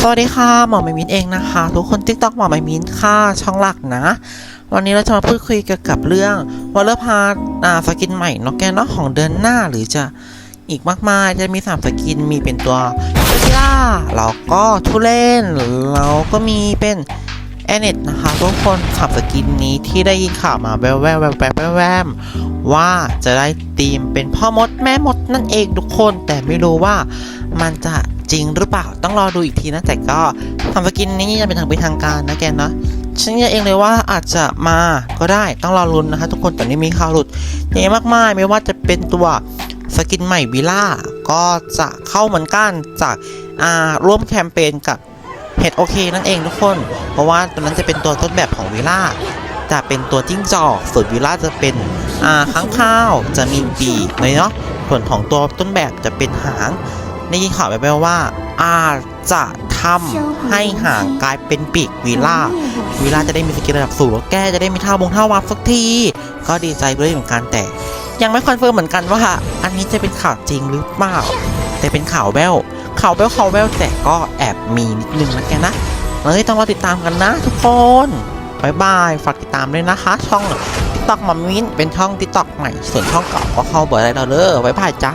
สวัสดีค่ะ หมอไมมินเองนะคะ ทุกคนติ๊กต็อกหมอไมมินค่ะ ช่องหลักนะ วันนี้เราจะมาพูดคุยเกี่ยวกับเรื่องวอลเลอร์พาร์าสกินใหม่เนกแกนนอกของเดือนหน้าหรือจะอีกมากมายจะมีสามสกินมีเป็นตัวเซล่าแล้วก็ทุเลนแล้วก็มีเป็นแอนเนตนะคะ ทุกคนสามสกินนี้ที่ได้ยินข่าวมาแววแววแววแววแววแววว่าจะได้ธีมเป็นพ่อมดแม่มดนั่นเองทุกคน แต่ไม่รู้ว่ามันจะ จริงหรือเปล่าต้องรอดูอีกทีนะแต่ก็ทำสกินนี้ยังเป็นทางเป็นทางการนะแกเนาะฉันเองเลยว่าอาจจะมาก็ได้ต้องรอลุ้นนะคะทุกคนตอนนี้มีข่าวหลุดเยอะมากมายไม่ว่าจะเป็นตัวสกินใหม่วิล่าก็จะเข้าเหมือนกันจากอาร่วมแคมเปญกับเฮดโอเคนั่นเองทุกคน เพราะว่าตัวนั้นจะเป็นตัวต้นแบบของวิล่าจะเป็นตัวจิ้งจอกส่วนวิล่าจะเป็นอาค้างข้าวจะมีปีกเลยเนาะส่วนของตัวต้นแบบจะเป็นหาง ได้ยินข่าวแว่วๆว่า อาจจะทำให้หางกลายเป็นปีกวีล่าวีล่าจะได้มีสกิลระดับสูงแล้วแกจะได้มีท่าวงท่าวับสักที ก็ดีใจด้วยเหมือนกันแต่ ยังไม่คอนเฟิร์มเหมือนกันว่า อันนี้จะเป็นข่าวจริงหรือเปล่าแต่เป็นข่าวแววข่าวแววข่าวแววแต่ก็แอบมีนิดนึงนะแกนะเลยต้องรอติดตามกันนะ ทุกคนบายบาย ฝากติดตามด้วยนะคะ ช่อง TikTok มัมมินเป็นช่อง TikTok ใหม่ ส่วนช่องเก่าก็เข้าเบอร์ได้เราเลยบายบายจ้า